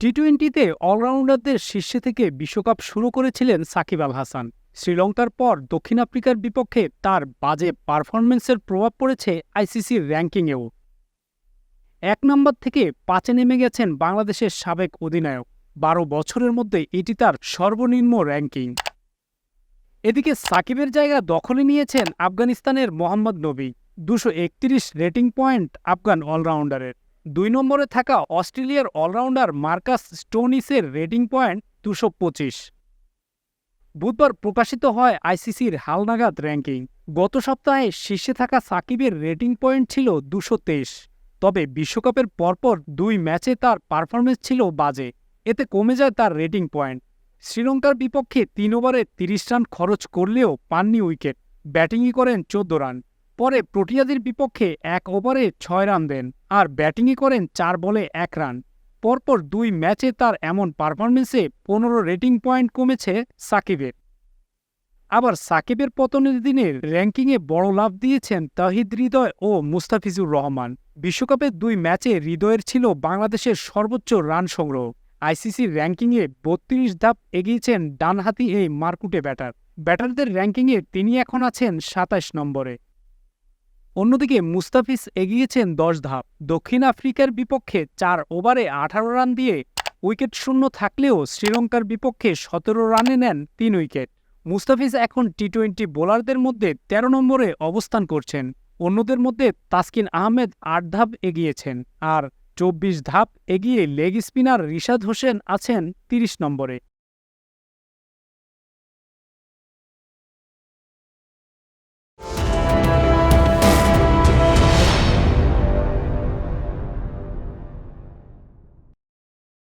টি টোয়েন্টিতে অলরাউন্ডারদের শীর্ষে থেকে বিশ্বকাপ শুরু করেছিলেন সাকিব আল হাসান। শ্রীলঙ্কার পর দক্ষিণ আফ্রিকার বিপক্ষে তার বাজে পারফরম্যান্সের প্রভাব পড়েছে আইসিসির র্যাঙ্কিংয়েও। এক নম্বর থেকে পাঁচে নেমে গেছেন বাংলাদেশের সাবেক অধিনায়ক। বারো বছরের মধ্যে এটি তার সর্বনিম্ন র্যাঙ্কিং। এদিকে সাকিবের জায়গা দখলে নিয়েছেন আফগানিস্তানের মোহাম্মদ নবী। দুশো রেটিং পয়েন্ট আফগান অলরাউন্ডারের দুই নম্বরে থাকা অস্ট্রেলিয়ার অলরাউন্ডার মার্কাস স্টোনিসের রেটিং পয়েন্ট দুশো পঁচিশ। বুধবার প্রকাশিত হয় আইসিসির হালনাগাদ র্যাঙ্কিং। গত সপ্তাহে শীর্ষে থাকা সাকিবের রেটিং পয়েন্ট ছিল দুশো তেইশ। তবে বিশ্বকাপের পরপর দুই ম্যাচে তার পারফরমেন্স ছিল বাজে। এতে কমে যায় তার রেটিং পয়েন্ট। শ্রীলঙ্কার বিপক্ষে তিন ওভারে তিরিশ রান খরচ করলেও পাননি উইকেট। ব্যাটিংই করেন চোদ্দ রান। পরে প্রোটিয়াদের বিপক্ষে এক ওভারে ছয় রান দেন আর ব্যাটিংই করেন চার বলে এক রান। পরপর দুই ম্যাচে তার এমন পারফরমেন্সে পনেরো রেটিং পয়েন্ট কমেছে সাকিবের। আবার সাকিবের পতনের দিনের র্যাঙ্কিংয়ে বড় লাভ দিয়েছেন তাহিদ হৃদয় ও মুস্তাফিজুর রহমান। বিশ্বকাপের দুই ম্যাচে হৃদয়ের ছিল বাংলাদেশের সর্বোচ্চ রান সংগ্রহ। আইসিসির র্যাঙ্কিংয়ে বত্রিশ ধাপ এগিয়েছেন ডানহাতি এই মারকুটে ব্যাটার। ব্যাটারদের র্যাঙ্কিংয়ে তিনি এখন আছেন সাতাশ নম্বরে। অন্যদিকে মুস্তাফিজ এগিয়েছেন দশ ধাপ। দক্ষিণ আফ্রিকার বিপক্ষে চার ওভারে আঠারো রান দিয়ে উইকেট শূন্য থাকলেও শ্রীলঙ্কার বিপক্ষে সতেরো রানে নেন তিন উইকেট। মুস্তাফিজ এখন টি টোয়েন্টি বোলারদের মধ্যে ১৩ নম্বরে অবস্থান করছেন। অন্যদের মধ্যে তাসকিন আহমেদ আট ধাপ এগিয়েছেন আর চব্বিশ ধাপ এগিয়ে লেগ স্পিনার রিশাদ হোসেন আছেন ৩০ নম্বরে।